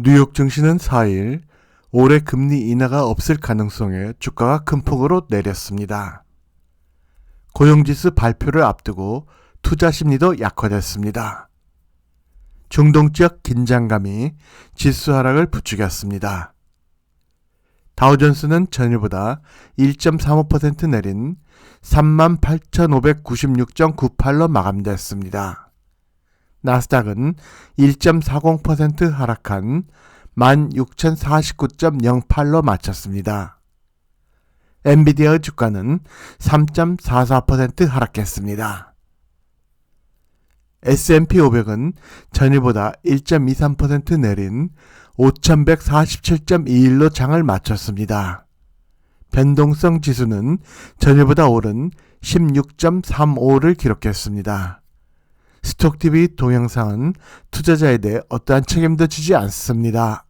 뉴욕 증시는 4일 올해 금리 인하가 없을 가능성에 주가가 큰 폭으로 내렸습니다. 고용지수 발표를 앞두고 투자 심리도 약화됐습니다. 중동 지역 긴장감이 지수 하락을 부추겼습니다. 다우존스는 전일보다 1.35% 내린 38,596.98로 마감됐습니다. 나스닥은 1.40% 하락한 16,049.08로 마쳤습니다. 엔비디아의 주가는 3.44% 하락했습니다. S&P 500은 전일보다 1.23% 내린 5,147.21로 장을 마쳤습니다. 변동성 지수는 전일보다 오른 16.35를 기록했습니다. 스톡TV 동영상은 투자자에 대해 어떠한 책임도 지지 않습니다.